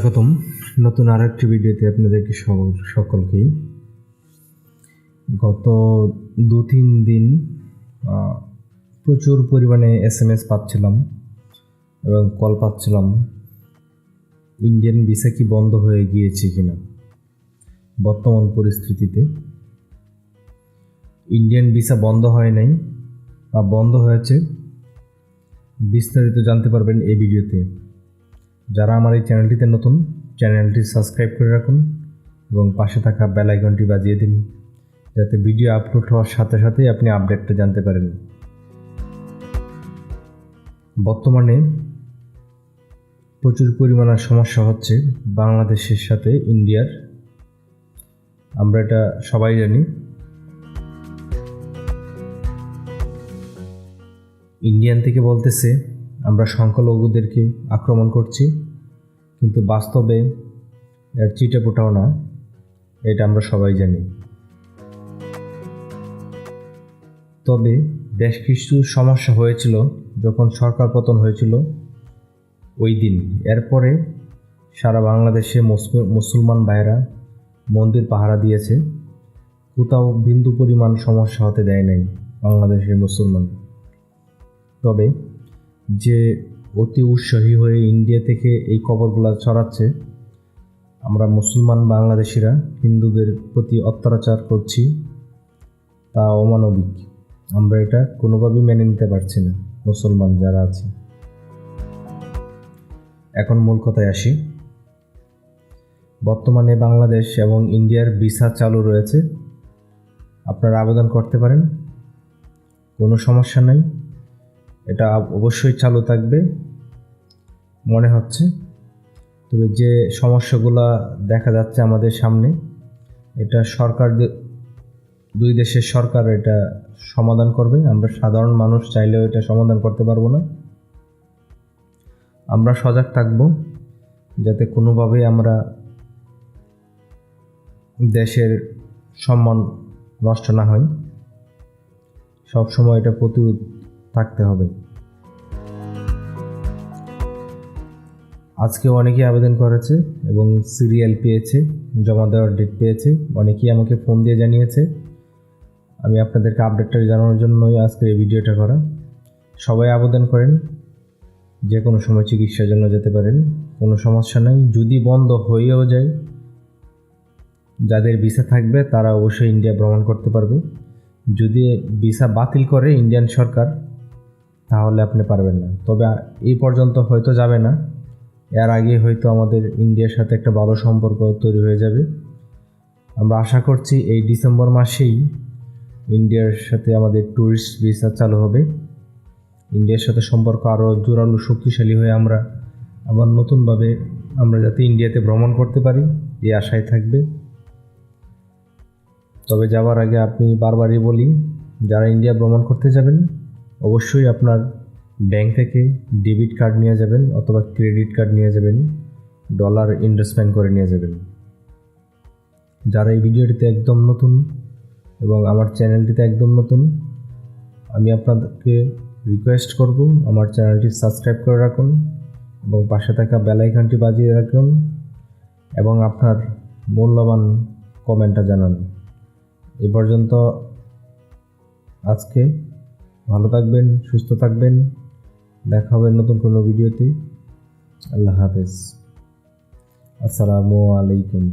স্বাগতম। নতুন আর একটি ভিডিওতে আপনাদেরকে সকলকেই। গত দু তিন দিন প্রচুর পরিমাণে এস এম এস পাচ্ছিলাম এবং কল পাচ্ছিলাম, ইন্ডিয়ান ভিসা কি বন্ধ হয়ে গিয়েছে কিনা, বর্তমান পরিস্থিতিতে। ইন্ডিয়ান ভিসা বন্ধ হয় নাই বা বন্ধ হয়েছে, বিস্তারিত জানতে পারবেন এই ভিডিওতে। যারা আমার এই চ্যানেলটিতে নতুন, চ্যানেলটি সাবস্ক্রাইব করে রাখুন এবং পাশে থাকা বেল আইকনটি বাজিয়ে দিন, যাতে ভিডিও আপলোড হওয়ার সাথে সাথেই আপনি আপডেটটা জানতে পারেন। বর্তমানে প্রচুর পরিমাণে সমস্যা হচ্ছে বাংলাদেশের সাথে ইন্ডিয়ার। আমরা এটা সবাই জানি। ইন্ডিয়ান থেকে বলতেছে, আমরা সংখ্যালঘুদেরকে আক্রমণ করছি। কিন্তু বাস্তবে এর চিটে পোটাও না, এটা আমরা সবাই জানি। তবে বেশ কিছু সমস্যা হয়েছিল যখন সরকার পতন হয়েছিল ওই দিন। এরপরে সারা বাংলাদেশে মুসলিম মুসলমান ভাইরা মন্দির পাহারা দিয়েছে। কোথাও বিন্দু পরিমাণ সমস্যা হতে দেয় নাই বাংলাদেশের মুসলমান। তবে যে অতি উৎসাহী হয়ে ইন্ডিয়া থেকে এই খবরগুলো ছড়াচ্ছে। আমরা মুসলমান বাংলাদেশিরা, হিন্দুদের প্রতি অত্যাচার করছি, তা অমানবিক। আমরা এটা কোনোভাবেই মেনে নিতে পারছি না, মুসলমান যারা আছে। এখন মূল কথায় আসি। বর্তমানে বাংলাদেশ এবং ইন্ডিয়ার ভিসা চালু রয়েছে। আপনারা আবেদন করতে পারেন, কোনো সমস্যা নাই। এটা অবশ্যই চালু থাকবে। মনে হচ্ছে। তবে যে সমস্যাগুলো দেখা যাচ্ছে আমাদের সামনে, এটা সরকার দুই দেশের সরকার এটা সমাধান করবে। আমরা সাধারণ মানুষ চাইলেও এটা সমাধান করতে পারব না। আমরা সজাগ থাকব, যাতে কোনোভাবেই আমরা দেশের সম্মান নষ্ট না হয় সবসময় এটা প্রতিরোধ থাকতে হবে। আজকে অনেকেই আবেদন করেছে এবং সিরিয়াল পেয়েছে, জমা দেওয়ার ডেট পেয়েছে। অনেকেই আমাকে ফোন দিয়ে জানিয়েছে। আমি আপনাদেরকে আপডেটটা জানানোর জন্যই আজকের এই ভিডিওটা করা। সবাই আবেদন করেন, যে কোনো সময় চিকিৎসার জন্য যেতে পারেন, কোনো সমস্যা নেই। যদি বন্ধ হয়েও যায়, যাদের ভিসা থাকবে তারা অবশ্যই ইন্ডিয়া ভ্রমণ করতে পারবে। যদি ভিসা বাতিল করে ইন্ডিয়ান সরকার তাহলে আপনি পারবেন না। তবে এই পর্যন্ত হয়তো যাবে না। এর আগে হয়তো আমাদের ইন্ডিয়ার সাথে একটা ভালো সম্পর্ক তৈরি হয়ে যাবে। আমরা আশা করছি এই ডিসেম্বর মাসেই ইন্ডিয়ার সাথে আমাদের ট্যুরিস্ট ভিসা চালু হবে। ইন্ডিয়ার সাথে সম্পর্ক আরও জোরালো, শক্তিশালী হয়ে আমরা আবার নতুনভাবে আমরা যাতে ইন্ডিয়াতে ভ্রমণ করতে পারি এই আশায় থাকবে। তবে যাওয়ার আগে আপনি বারবারই বলি, যারা ইন্ডিয়া ভ্রমণ করতে যাবেন অবশ্যই আপনার ব্যাংক থেকে ডেবিট কার্ড নিয়ে যাবেন অথবা ক্রেডিট কার্ড নিয়ে যাবেন, ডলার ইনভেস্টমেন্ট করে নিয়ে যাবেন। যারা এই ভিডিওটিতে একদম নতুন এবং আমার চ্যানেলটিতে একদম নতুন, আমি আপনাদেরকে রিকোয়েস্ট করব আমার চ্যানেলটি সাবস্ক্রাইব করে রাখুন এবং পাশে থাকা বেল আইকনটি বাজিয়ে রাখুন এবং আপনার মূল্যবান কমেন্টটা জানান। এ পর্যন্ত আজকে ভালো থাকবেন সুস্থ থাকবেন। দেখা হবে নতুন কোনো ভিডিওতে। আল্লাহ হাফেজ। আসসালামু আলাইকুম।